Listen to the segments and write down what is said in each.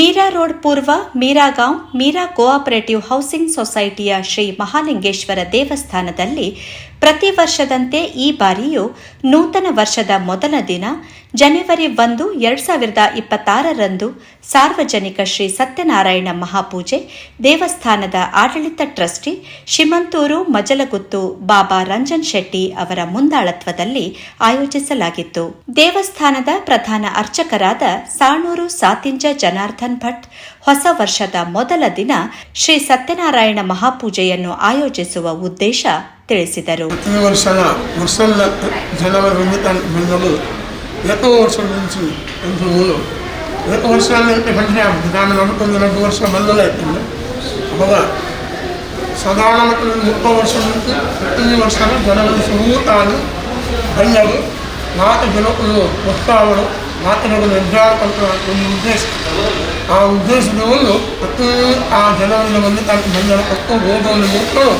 Meera road ಪೂರ್ವ Miragaon Meera cooperative housing ಸೊಸೈಟಿಯ ಶ್ರೀ ಮಹಾಲಿಂಗೇಶ್ವರ ದೇವಸ್ಥಾನದಲ್ಲಿ ಪ್ರತಿ ವರ್ಷದಂತೆ ಈ ಬಾರಿಯೂ ನೂತನ ವರ್ಷದ ಮೊದಲ ದಿನ ಜನವರಿ ಒಂದು, ಎರಡ್ ಸಾವಿರದ ಇಪ್ಪತ್ತಾರರಂದು ಸಾರ್ವಜನಿಕ ಶ್ರೀ ಸತ್ಯನಾರಾಯಣ ಮಹಾಪೂಜೆ ದೇವಸ್ಥಾನದ ಆಡಳಿತ ಟ್ರಸ್ಟಿ ಶಿಮಂತೂರು ಮಜಲಗುತ್ತು ಬಾಬಾ ರಂಜನ್ ಶೆಟ್ಟಿ ಅವರ ಮುಂದಾಳತ್ವದಲ್ಲಿ ಆಯೋಜಿಸಲಾಗಿತ್ತು. ದೇವಸ್ಥಾನದ ಪ್ರಧಾನ ಅರ್ಚಕರಾದ ಸಾಣೂರು ಸಾತಿಂಜ ಜನಾರ್ದನ್ ಭಟ್ ಹೊಸ ವರ್ಷದ ಮೊದಲ ದಿನ ಶ್ರೀ ಸತ್ಯನಾರಾಯಣ ಮಹಾಪೂಜೆಯನ್ನು ಆಯೋಜಿಸುವ ಉದ್ದೇಶ ತಿಳಿಸಿದರು. ಪ್ರತಿ ವರ್ಷ ವರ್ಷಲ್ಲ ಜನವರಿ ಬೆಂಗಳೂರು ಎತ್ತೋ ವರ್ಷ నుంచి ಎಂಬುದು ಎತ್ತೋ ವರ್ಷ ಅಂದರೆ ಬಂದರೆ ನಾನು ನಮ್ಗೊಂದು ಎರಡು ವರ್ಷ ಬಂದಲ್ಲ ಇರ್ತೀನಿ ಅವಾಗ ಸಾಧಾರಣ ಮಕ್ಕಳು ಮುಪ್ಪತ್ತು ವರ್ಷ ನಿಂತು ಪ್ರತಿ ವರ್ಷ ಜನವರಿ ಸುಮೂತಾಗಿ ಬಂದರು. ನಾಲ್ಕು ಜನಗಳು ಒತ್ತಾಗಳು ಮಾತನಾಡಲು ನಿರ್ಧಾರ ಒಂದು ಉದ್ದೇಶ. ಆ ಉದ್ದೇಶದ ಒಂದು ಪ್ರತಿ ಆ ಜನವರಿಯ ಒಂದು ತಾರೀಕು ಬಂದರೆ ಕೊಟ್ಟು ಮಕ್ಕಳು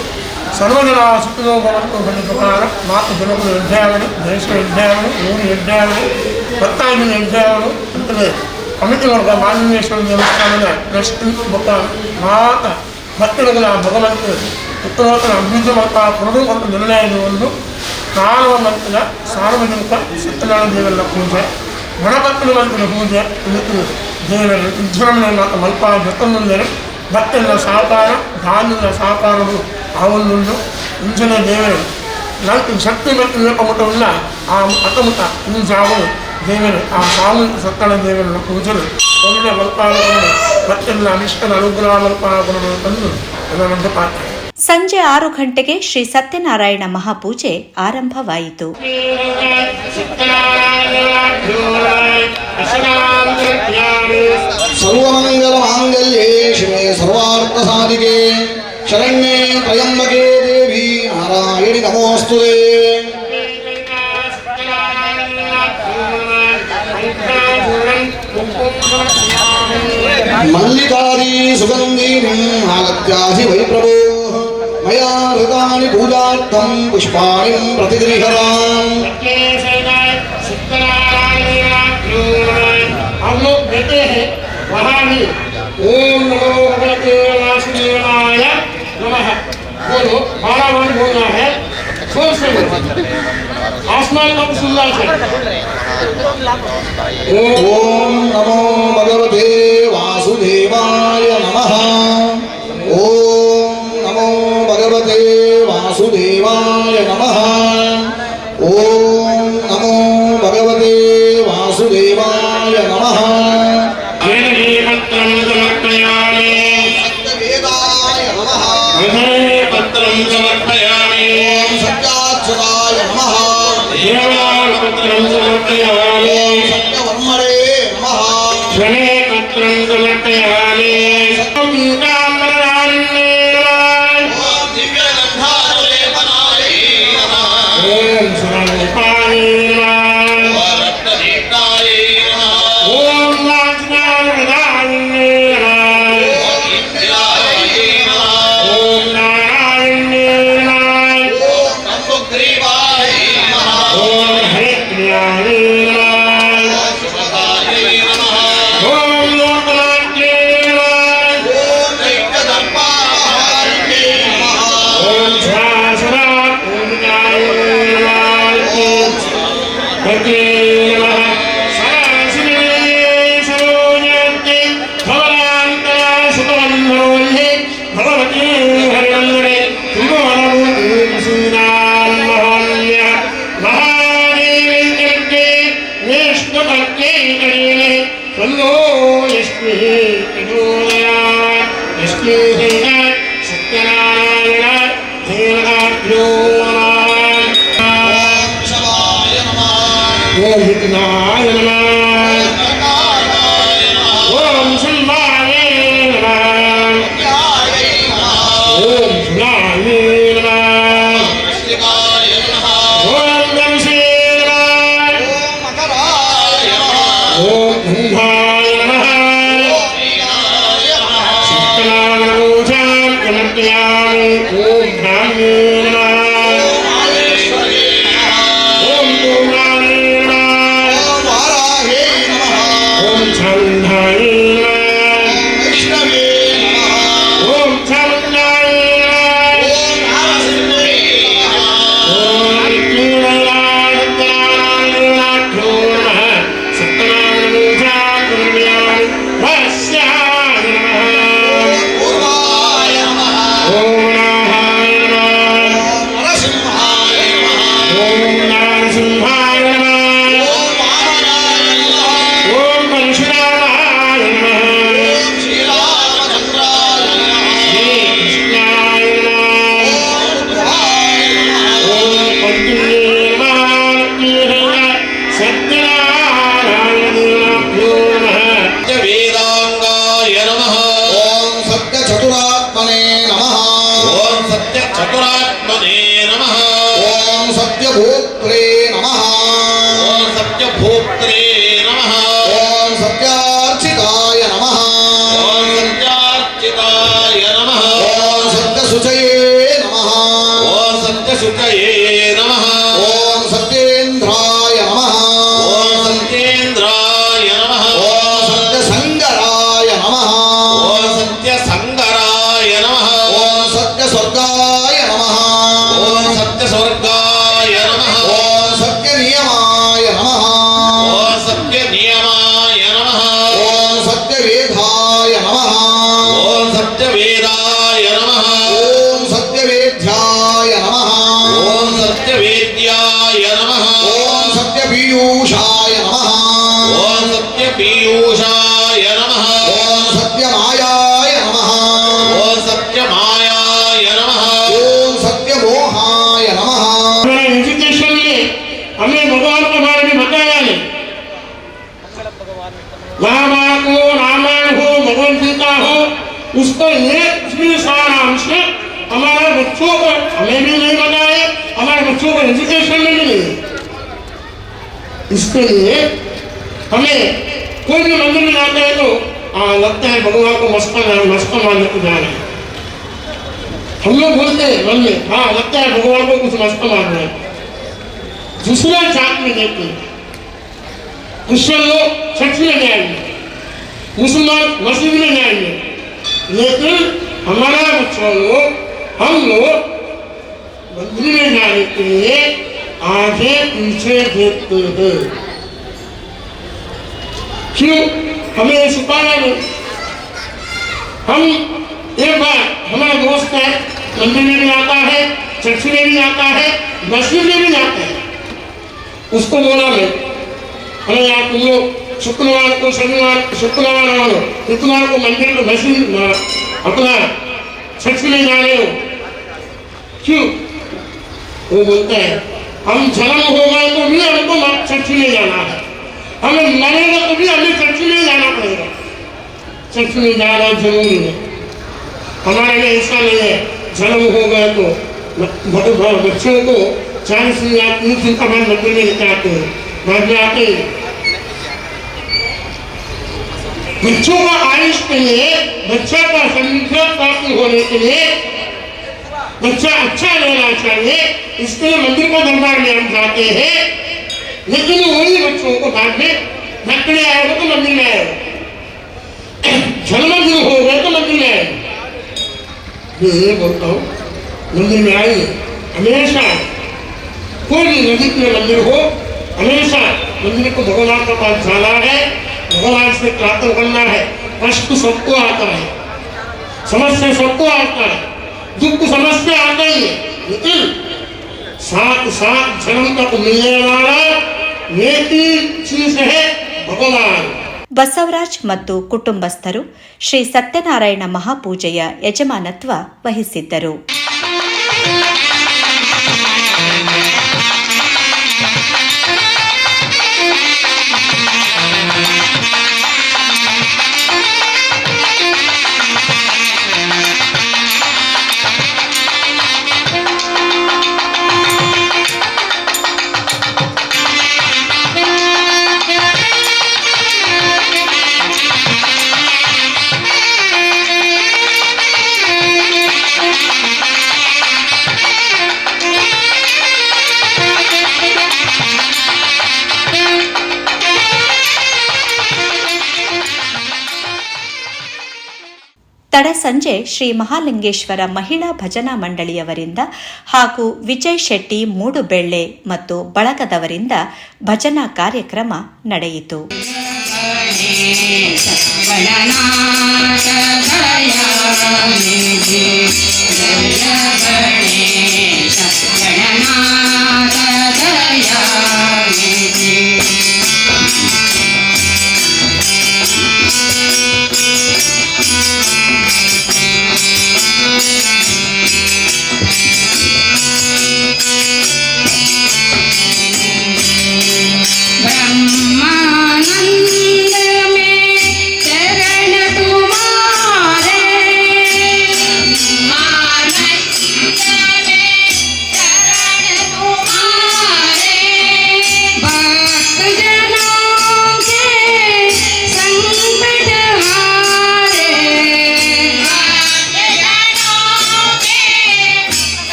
ಸರ್ವಜನ ಮಾತು ಪ್ರಕಾರ ನಾಲ್ಕು ಜನಗಳು ಯಜ್ಞಾವಳಿ ದೇಶ ಯಜ್ಞಾವಳಿ ಊರು ಯಜ್ಞಾವಳಿ ಭಕ್ತಾದಿನ ಹೆಜ್ಜೆಯಾಗಲು ಅಂತಲೇ ಕಮಿಟಿ ವರ್ಗ ಮಾಲಿನ್ಯೇಶ್ವರ ದೇವಸ್ಥಾನದ ಟ್ರಸ್ಟ್ ಭಕ್ತ ಮಾತ ಭಕ್ತರುಗಳ ಭಗವಂತ ಉತ್ತರೋತ್ತರ ಅಭಿವೃದ್ಧಿ ಮಾಡ್ತಾ ಕೊಡಲು ಮತ್ತು ನಿರ್ಣಯದ ಒಂದು ನಾಲ್ವ ಮಂತ್ರ, ಸಾರ್ವಜನಿಕ ಸತ್ಯನಾರಾಯಣ ದೇವರ ಪೂಜೆ ಗಣಪತಿನ ಮಂತ್ರದ ಪೂಜೆ ಮತ್ತು ದೇವರ ವಿಜೃಂಭಣೆ ಮಲ್ಪ ಜೊತೆ ಭಕ್ತರ ಸಹಕಾರ ಧಾನ್ಯದ ಸಹಕಾರವು ಆ ಒಂದೊಂದು ಇಂಜಿನ ದೇವರು ನಾಲ್ಕು ಶಕ್ತಿ ಮತ್ತು ಮಟ್ಟವುಳ್ಳ ಆ ಅಕಮತ ಈ ಜಾಗಗಳು ದೇವರು ಆ ಸಾವು ಸತ್ತಳ ದೇವರನ್ನ ಪೂಜಲು ಒಳ್ಳೆ ಮಲ್ಪಾಲಗಳನ್ನು ಮತ್ತೆಲ್ಲ ಅನಿಷ್ಟದ ಅನುಗ್ರಹ ಮಲ್ಪಾಲಗಳನ್ನು ತಂದು ಅದನ್ನು ಪಾತ್ರ. ಸಂಜೆ ಆರು ಗಂಟೆಗೆ ಶ್ರೀ ಸತ್ಯನಾರಾಯಣ ಮಹಾಪೂಜೆ ಆರಂಭವಾಯಿತು. ಸರ್ವಮಂಗಲ ಮಾಂಗಲ್ಯೇ ಶಿವೆ ಸರ್ವಾರ್ಥ ಸಾಧಿಕೆ. ಶರಣ್ಯೇ ತ್ರಯಂಬಕೆ ದೇವಿ ನಾರಾಯಣಿ ನಮೋಸ್ತುತೆ ಮಲ್ಲಿಕಾರಿ ಸುಗಂಧೀಂ ಆಗತ್ಯಾಸಿ ವೈ ಪ್ರಭೋ ಮಯಾ ಹೃತಾನಿ ಪೂಜಾರ್ಥಂ ಪುಷ್ಪಾಣಿ ಪ್ರತಿಗೃಹರಾಂ हम लोग देते हैं वहाँ भी ओम नमो भगवते वर्ड बोलना है। ज़ोर से आसमान का मुसल्ला है ओम नमो भगवते वासुदेवाय नमः। ओम नमो भगवते वासुदेवाय नमः। ஏழாயிரத்தி எழுநூத்தி ஆறு സ്വർഗം उसको एक भी सारांश हमारे बच्चों को हमें भी नहीं बताए हमारे बच्चों को एजुकेशन में भी नहीं। इसके लिए हमें कोई भी मंदिर में जाते हैं तो आ, लगता है भगवान को मस्कन है मस्कन मारने को जा रहे हैं। हम लोग बोलते हैं मन में हाँ लगता है भगवान को कुछ मस्त मारना है। दूसरा जात में देखते हैं। क्रिश्चियन लोग चर्च में जाएँगे मुसलमान मस्जिद में जाएँगे। लेकिन हमारा बच्चा लोग हम लोग मंदिर में जाने के लिए आगे पीछे देखते हैं। क्यों? हमें ये सिखाया नहीं। हम एक बार हमारा दोस्त है मंदिर में भी आता है, चर्च में भी आता है, मस्जिद में भी जाता है। उसको बोला मैं, अरे यार, तुम लोग वालो इतवार को मंदिर में मस्जिद अपना चर्च में जा रहे क्यों वो बोलता है हम जन्म हो गए तो भी हमको चर्च में जाना है हमें मरेगा तो भी हमें चर्च में जाना पड़ेगा चर्च में जाना ज़रूरी है हमारे में ऐसा नहीं है जन्म हो गया तो बच्चों को चालीस या तीस दिन मंदिर में लेकर आते हैं बाद में आते हैं बच्चों का आयुष के लिए, बच्चा का समृद्ध प्राप्त होने के लिए, बच्चा अच्छा रहना चाहिए। इसके लिए मंदिर को दरबार में हम जाते हैं। लेकिन वही बच्चों को बाद में धक्कड़े आए हो तो मंदिर में आए। जन्मदिन हो गए तो मंदिर में आए। मैं ये बोलता हूँ, मंदिर में आइए, हमेशा कोई भी नजीक में मंदिर हो, हमेशा मंदिर को भगवान के पास जाना है। भगवान से प्रार्थना करना है कष्ट सबको आता है समस्या सबको आता है दुख समस्या आता ही है लेकिन साथ साथ जन्म तक मिलने वाला एक ही चीज है भगवान ಬಸವರಾಜ್ ಮತ್ತು ಕುಟುಂಬಸ್ಥರು ಶ್ರೀ ಸತ್ಯನಾರಾಯಣ ಮಹಾಪೂಜೆಯ ಯಜಮಾನತ್ವ ವಹಿಸಿದ್ದರು ತಡ ಸಂಜೆ ಶ್ರೀ ಮಹಾಲಿಂಗೇಶ್ವರ ಮಹಿಳಾ ಭಜನಾ ಮಂಡಳಿಯವರಿಂದ ಹಾಗೂ ವಿಜಯ್ ಶೆಟ್ಟಿ ಮೂಡುಬೆಳ್ಳೆ ಮತ್ತು ಬಳಗದವರಿಂದ ಭಜನಾ ಕಾರ್ಯಕ್ರಮ ನಡೆಯಿತು. ಜಯ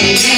Amen.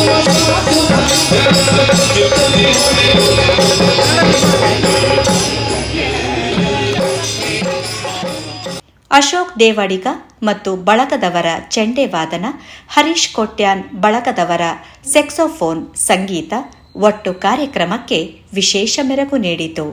ಅಶೋಕ್ ದೇವಾಡಿಗ ಮತ್ತು ಬಳಗದವರ ಚೆಂಡೆ ವಾದನ ಹರೀಶ್ ಕೊಟ್ಯಾನ್ ಬಳಗದವರ ಸೆಕ್ಸೋಫೋನ್ ಸಂಗೀತ ಒಟ್ಟು ಕಾರ್ಯಕ್ರಮಕ್ಕೆ ವಿಶೇಷ ಮೆರಗು ನೀಡಿತು.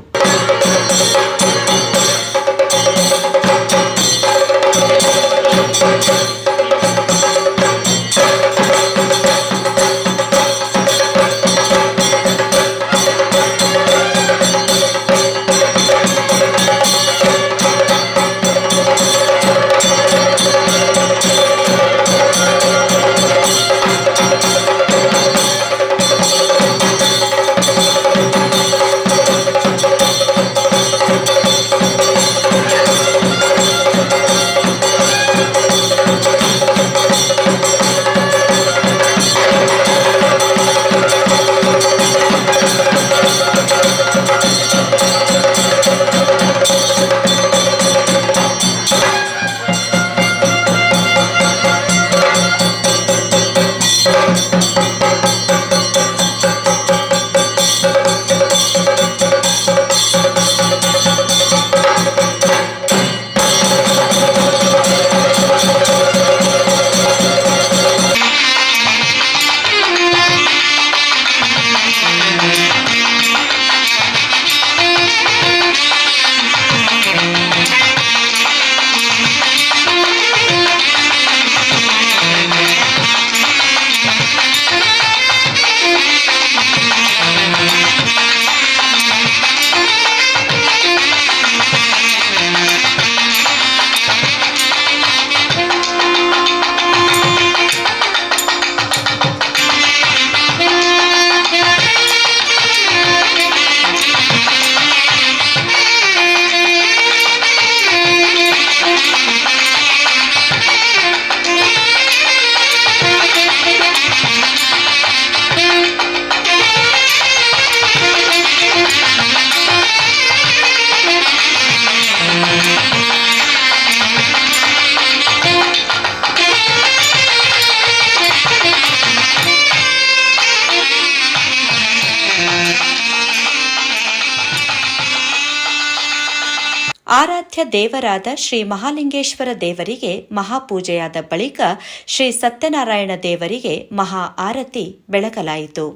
ಆರಾಧ್ಯ ದೇವರಾದ ಶ್ರೀ ಮಹಾಲಿಂಗೇಶ್ವರ ದೇವರಿಗೆ ಮಹಾಪೂಜೆಯಾದ ಬಳಿಕ ಶ್ರೀ ಸತ್ಯನಾರಾಯಣ ದೇವರಿಗೆ ಮಹಾ ಆರತಿ ಬೆಳಗಲಾಯಿತು.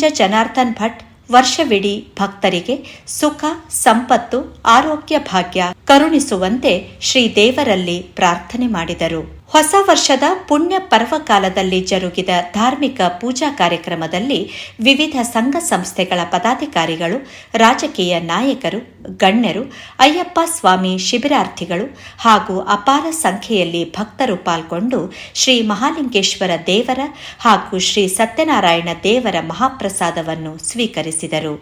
ಸಾತಿಂಜ ಜನಾರ್ದನ್ ಭಟ್ ವರ್ಷವಿಡೀ ಭಕ್ತರಿಗೆ ಸುಖ ಸಂಪತ್ತು ಆರೋಗ್ಯ ಭಾಗ್ಯ ಕರುಣಿಸುವಂತೆ ಶ್ರೀದೇವರಲ್ಲಿ ಪ್ರಾರ್ಥನೆ ಮಾಡಿದರು. ಹೊಸ ವರ್ಷದ ಪುಣ್ಯ ಪರ್ವಕಾಲದಲ್ಲಿ ಜರುಗಿದ ಧಾರ್ಮಿಕ ಪೂಜಾ ಕಾರ್ಯಕ್ರಮದಲ್ಲಿ ವಿವಿಧ ಸಂಘ ಸಂಸ್ಥೆಗಳ ಪದಾಧಿಕಾರಿಗಳು, ರಾಜಕೀಯ ನಾಯಕರು, ಗಣ್ಯರು, ಅಯ್ಯಪ್ಪ ಸ್ವಾಮಿ ಶಿಬಿರಾರ್ಥಿಗಳು ಹಾಗೂ ಅಪಾರ ಸಂಖ್ಯೆಯಲ್ಲಿ ಭಕ್ತರು ಪಾಲ್ಗೊಂಡು ಶ್ರೀ ಮಹಾಲಿಂಗೇಶ್ವರ ದೇವರ ಹಾಗೂ ಶ್ರೀ ಸತ್ಯನಾರಾಯಣ ದೇವರ ಮಹಾಪ್ರಸಾದವನ್ನು ಸ್ವೀಕರಿಸಿದರು.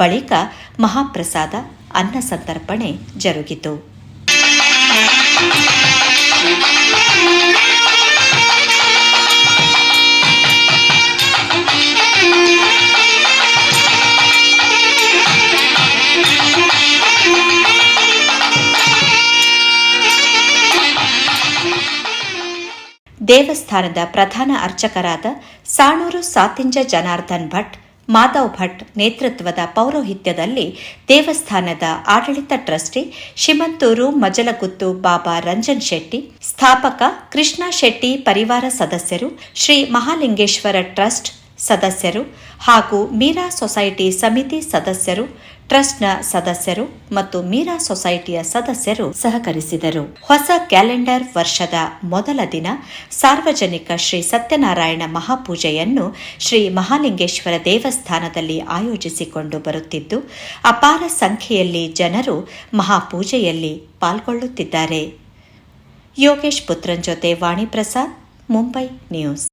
ಬಳಿಕ ಮಹಾಪ್ರಸಾದ ಅನ್ನ ಸಂತರ್ಪಣೆ ಜರುಗಿತು. ದೇವಸ್ಥಾನದ ಪ್ರಧಾನ ಅರ್ಚಕರಾದ ಸಾಣೂರು ಸಾತಿಂಜ ಜನಾರ್ದನ್ ಭಟ್ ಮಾಧವ್ ಭಟ್ ನೇತೃತ್ವದ ಪೌರೋಹಿತ್ಯದಲ್ಲಿ ದೇವಸ್ಥಾನದ ಆಡಳಿತ ಟ್ರಸ್ಟಿ ಶಿಮಂತೂರು ಮಜಲಗುತ್ತು ಬಾಬಾ ರಂಜನ್ ಶೆಟ್ಟಿ, ಸ್ಥಾಪಕ ಕೃಷ್ಣ ಶೆಟ್ಟಿ ಪರಿವಾರ ಸದಸ್ಯರು, ಶ್ರೀ ಮಹಾಲಿಂಗೇಶ್ವರ ಟ್ರಸ್ಟ್ ಸದಸ್ಯರು ಹಾಗೂ ಮೀರಾ ಸೊಸೈಟಿ ಸಮಿತಿ ಸದಸ್ಯರು ಟ್ರಸ್ಟ್ನ ಸದಸ್ಯರು ಮತ್ತು ಮೀರಾ ಸೊಸೈಟಿಯ ಸದಸ್ಯರು ಸಹಕರಿಸಿದರು. ಹೊಸ ಕ್ಯಾಲೆಂಡರ್ ವರ್ಷದ ಮೊದಲ ದಿನ ಸಾರ್ವಜನಿಕ ಶ್ರೀ ಸತ್ಯನಾರಾಯಣ ಮಹಾಪೂಜೆಯನ್ನು ಶ್ರೀ ಮಹಾಲಿಂಗೇಶ್ವರ ದೇವಸ್ಥಾನದಲ್ಲಿ ಆಯೋಜಿಸಿಕೊಂಡು ಬರುತ್ತಿದ್ದು, ಅಪಾರ ಸಂಖ್ಯೆಯಲ್ಲಿ ಜನರು ಮಹಾಪೂಜೆಯಲ್ಲಿ ಪಾಲ್ಗೊಳ್ಳುತ್ತಿದ್ದಾರೆ. ಯೋಗೇಶ್ ಪುತ್ರನ್ ಜೊತೆ ವಾಣಿ ಪ್ರಸಾದ್ ಮುಂಬೈ ನ್ಯೂಸ್.